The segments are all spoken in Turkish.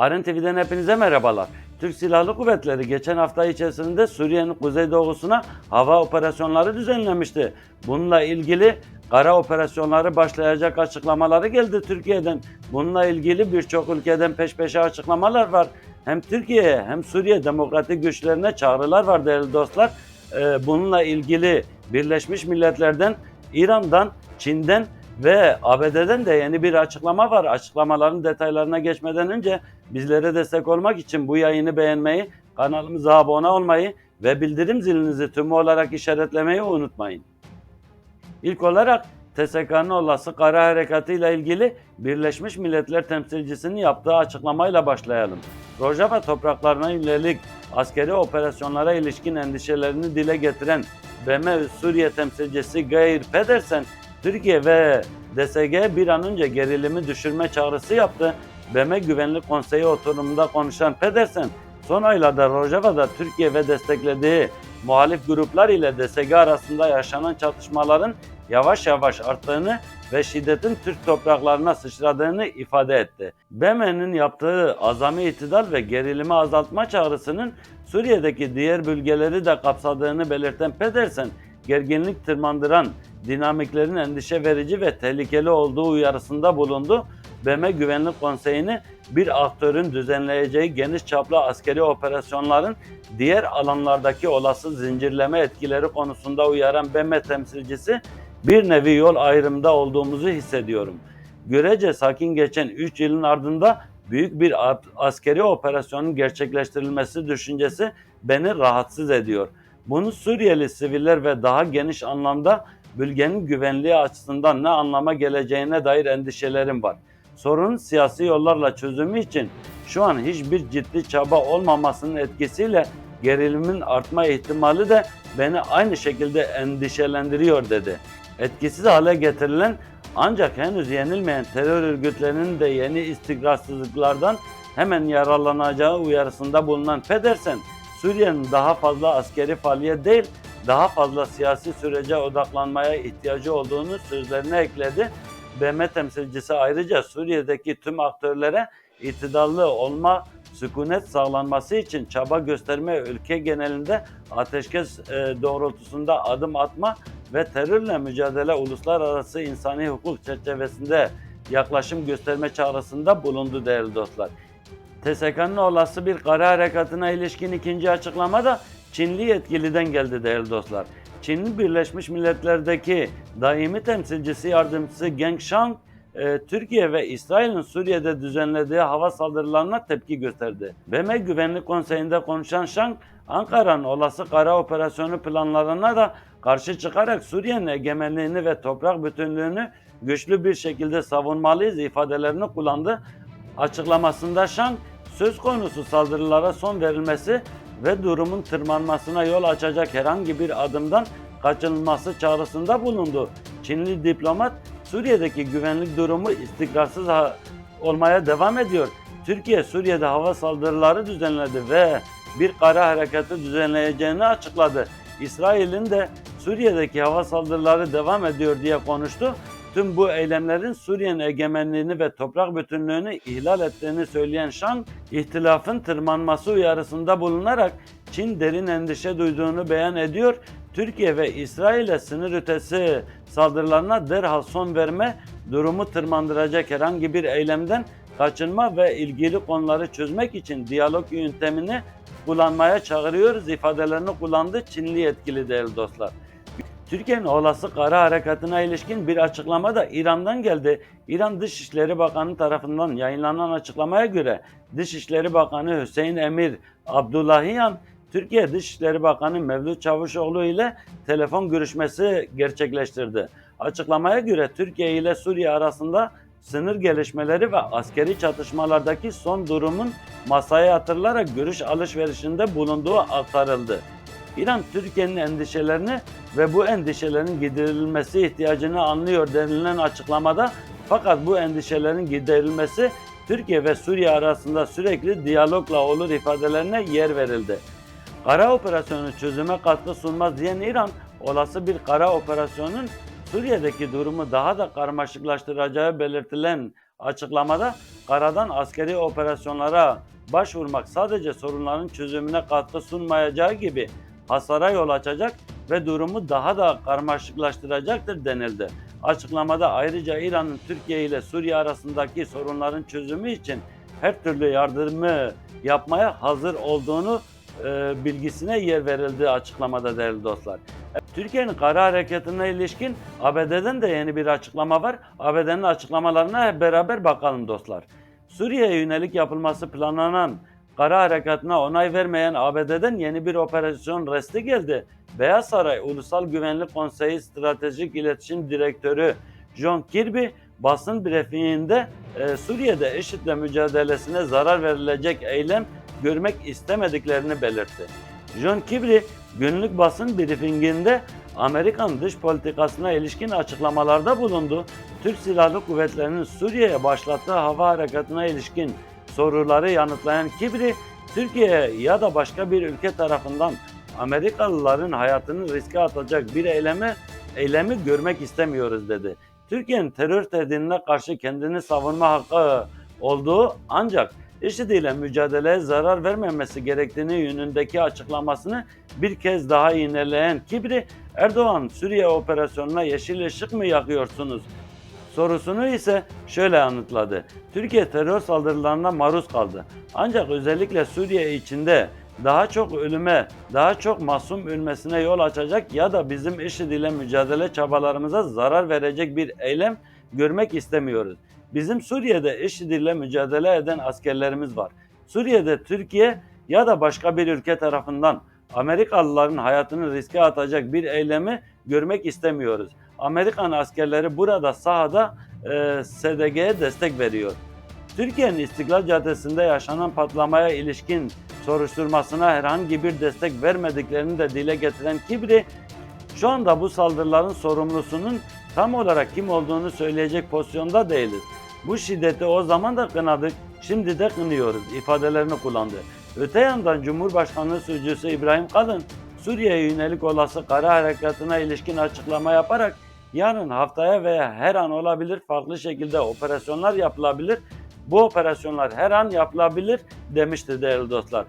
Aren TV'den hepinize merhabalar. Türk Silahlı Kuvvetleri geçen hafta içerisinde Suriye'nin kuzeydoğusuna hava operasyonları düzenlemişti. Bununla ilgili kara operasyonları başlayacak açıklamaları geldi Türkiye'den. Bununla ilgili birçok ülkeden peş peşe açıklamalar var. Hem Türkiye'ye hem Suriye demokratik güçlerine çağrılar var değerli dostlar. Ee, Bununla ilgili Birleşmiş Milletler'den, İran'dan, Çin'den ve ABD'den de yeni bir açıklama var. Açıklamaların detaylarına geçmeden önce bizlere destek olmak için bu yayını beğenmeyi, kanalımıza abone olmayı ve bildirim zilinizi tümü olarak işaretlemeyi unutmayın. İlk olarak TSK'nın olası kara harekatı ile ilgili Birleşmiş Milletler temsilcisinin yaptığı açıklamayla başlayalım. Rojava topraklarına yönelik askeri operasyonlara ilişkin endişelerini dile getiren BM Suriye temsilcisi Geir Pedersen, Türkiye ve DSG bir an önce gerilimi düşürme çağrısı yaptı. BM Güvenlik Konseyi oturumunda konuşan Pedersen, son aylarda Rojava'da Türkiye ve desteklediği muhalif gruplar ile DSG arasında yaşanan çatışmaların yavaş yavaş arttığını ve şiddetin Türk topraklarına sıçradığını ifade etti. BM'nin yaptığı azami itidal ve gerilimi azaltma çağrısının Suriye'deki diğer bölgeleri de kapsadığını belirten Pedersen, gerginlik tırmandıran dinamiklerin endişe verici ve tehlikeli olduğu uyarısında bulundu. BM Güvenlik Konseyi'ni bir aktörün düzenleyeceği geniş çaplı askeri operasyonların diğer alanlardaki olası zincirleme etkileri konusunda uyaran BM temsilcisi bir nevi yol ayrımında olduğumuzu hissediyorum. Görece sakin geçen 3 yılın ardında büyük bir askeri operasyonun gerçekleştirilmesi düşüncesi beni rahatsız ediyor. Bunu Suriyeli siviller ve daha geniş anlamda bölgenin güvenliği açısından ne anlama geleceğine dair endişelerim var. Sorunun siyasi yollarla çözümü için şu an hiçbir ciddi çaba olmamasının etkisiyle gerilimin artma ihtimali de beni aynı şekilde endişelendiriyor dedi. Etkisiz hale getirilen ancak henüz yenilmeyen terör örgütlerinin de yeni istikrarsızlıklardan hemen yararlanacağı uyarısında bulunan Pedersen, Suriye'nin daha fazla askeri faaliyet değil, daha fazla siyasi sürece odaklanmaya ihtiyacı olduğunu sözlerine ekledi. BM temsilcisi ayrıca Suriye'deki tüm aktörlere itidallı olma, sükunet sağlanması için çaba gösterme ülke genelinde ateşkes e, doğrultusunda adım atma ve terörle mücadele uluslararası insani hukuk çerçevesinde yaklaşım gösterme çağrısında bulundu değerli dostlar. TSK'nın olası bir kara harekatına ilişkin ikinci açıklama da Çinli yetkiliden geldi değerli dostlar. Çinli Birleşmiş Milletler'deki daimi temsilcisi yardımcısı Geng Shang, e, Türkiye ve İsrail'in Suriye'de düzenlediği hava saldırılarına tepki gösterdi. BM Güvenlik Konseyi'nde konuşan Shang, Ankara'nın olası kara operasyonu planlarına da karşı çıkarak Suriye'nin egemenliğini ve toprak bütünlüğünü güçlü bir şekilde savunmalıyız ifadelerini kullandı. Açıklamasında Şang, söz konusu saldırılara son verilmesi ve durumun tırmanmasına yol açacak herhangi bir adımdan kaçınılması çağrısında bulundu. Çinli diplomat, Suriye'deki güvenlik durumu istikrarsız olmaya devam ediyor. Türkiye Suriye'de hava saldırıları düzenledi ve bir kara harekatı düzenleyeceğini açıkladı. İsrail'in de Suriye'deki hava saldırıları devam ediyor diye konuştu. Tüm bu eylemlerin Suriye'nin egemenliğini ve toprak bütünlüğünü ihlal ettiğini söyleyen Şang, ihtilafın tırmanması uyarısında bulunarak Çin derin endişe duyduğunu beyan ediyor. Türkiye ve İsrail'e sınır ötesi saldırılarına derhal son verme, durumu tırmandıracak herhangi bir eylemden kaçınma ve ilgili konuları çözmek için diyalog yöntemini kullanmaya çağırıyoruz ifadelerini kullandı Çinli yetkili değerli dostlar. Türkiye'nin olası kara harekatına ilişkin bir açıklama da İran'dan geldi. İran Dışişleri Bakanı tarafından yayınlanan açıklamaya göre Dışişleri Bakanı Hüseyin Emir Abdullahiyan, Türkiye Dışişleri Bakanı Mevlüt Çavuşoğlu ile telefon görüşmesi gerçekleştirdi. Açıklamaya göre Türkiye ile Suriye arasında sınır gelişmeleri ve askeri çatışmalardaki son durumun masaya yatırılarak görüş alışverişinde bulunduğu aktarıldı. İran Türkiye'nin endişelerini ve bu endişelerin giderilmesi ihtiyacını anlıyor denilen açıklamada fakat bu endişelerin giderilmesi Türkiye ve Suriye arasında sürekli diyalogla olur ifadelerine yer verildi. Kara operasyonu çözüme katkı sunmaz diyen İran, olası bir kara operasyonun Suriye'deki durumu daha da karmaşıklaştıracağı belirtilen Açıklamada karadan askeri operasyonlara başvurmak sadece sorunların çözümüne katkı sunmayacağı gibi hasara yol açacak ve durumu daha da karmaşıklaştıracaktır denildi. Açıklamada ayrıca İran'ın Türkiye ile Suriye arasındaki sorunların çözümü için her türlü yardımı yapmaya hazır olduğunu e, bilgisine yer verildi açıklamada değerli dostlar. Türkiye'nin kara hareketine ilişkin ABD'den de yeni bir açıklama var. ABD'nin açıklamalarına hep beraber bakalım dostlar. Suriye'ye yönelik yapılması planlanan kara harekatına onay vermeyen ABD'den yeni bir operasyon resti geldi. Beyaz Saray Ulusal Güvenlik Konseyi Stratejik İletişim Direktörü John Kirby basın briefinginde e, Suriye'de IŞİD'le mücadelesine zarar verilecek eylem görmek istemediklerini belirtti. John Kirby günlük basın briefinginde Amerikan dış politikasına ilişkin açıklamalarda bulundu. Türk Silahlı Kuvvetleri'nin Suriye'ye başlattığı hava harekatına ilişkin soruları yanıtlayan Kibri, Türkiye ya da başka bir ülke tarafından Amerikalıların hayatını riske atacak bir eylemi, eylemi görmek istemiyoruz dedi. Türkiye'nin terör tehdidine karşı kendini savunma hakkı olduğu ancak IŞİD ile mücadeleye zarar vermemesi gerektiğini yönündeki açıklamasını bir kez daha yineleyen Kibri, Erdoğan Suriye operasyonuna yeşil ışık mı yakıyorsunuz sorusunu ise şöyle yanıtladı. Türkiye terör saldırılarına maruz kaldı. Ancak özellikle Suriye içinde daha çok ölüme, daha çok masum ölmesine yol açacak ya da bizim IŞİD ile mücadele çabalarımıza zarar verecek bir eylem görmek istemiyoruz. Bizim Suriye'de IŞİD ile mücadele eden askerlerimiz var. Suriye'de Türkiye ya da başka bir ülke tarafından Amerikalıların hayatını riske atacak bir eylemi görmek istemiyoruz. Amerikan askerleri burada sahada e, SDG'ye destek veriyor. Türkiye'nin İstiklal Caddesi'nde yaşanan patlamaya ilişkin soruşturmasına herhangi bir destek vermediklerini de dile getiren Kibri, şu anda bu saldırıların sorumlusunun tam olarak kim olduğunu söyleyecek pozisyonda değiliz. Bu şiddeti o zaman da kınadık, şimdi de kınıyoruz ifadelerini kullandı. Öte yandan Cumhurbaşkanlığı Sözcüsü İbrahim Kalın, Suriye'ye yönelik olası kara harekatına ilişkin açıklama yaparak yarın haftaya veya her an olabilir farklı şekilde operasyonlar yapılabilir. Bu operasyonlar her an yapılabilir demişti değerli dostlar.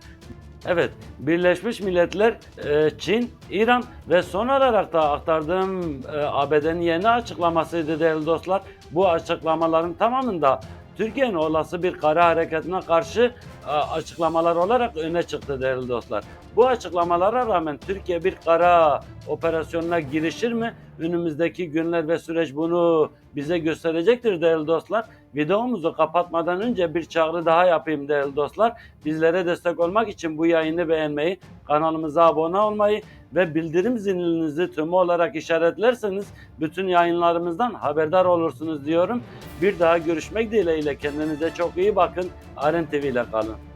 Evet, Birleşmiş Milletler, e, Çin, İran ve son olarak da aktardığım e, ABD'nin yeni açıklamasıydı değerli dostlar. Bu açıklamaların tamamında Türkiye'nin olası bir kara hareketine karşı e, açıklamalar olarak öne çıktı değerli dostlar. Bu açıklamalara rağmen Türkiye bir kara operasyonuna girişir mi? Önümüzdeki günler ve süreç bunu bize gösterecektir değerli dostlar. Videomuzu kapatmadan önce bir çağrı daha yapayım değerli dostlar. Bizlere destek olmak için bu yayını beğenmeyi, kanalımıza abone olmayı ve bildirim zilinizi tümü olarak işaretlerseniz bütün yayınlarımızdan haberdar olursunuz diyorum. Bir daha görüşmek dileğiyle kendinize çok iyi bakın. Aren TV ile kalın.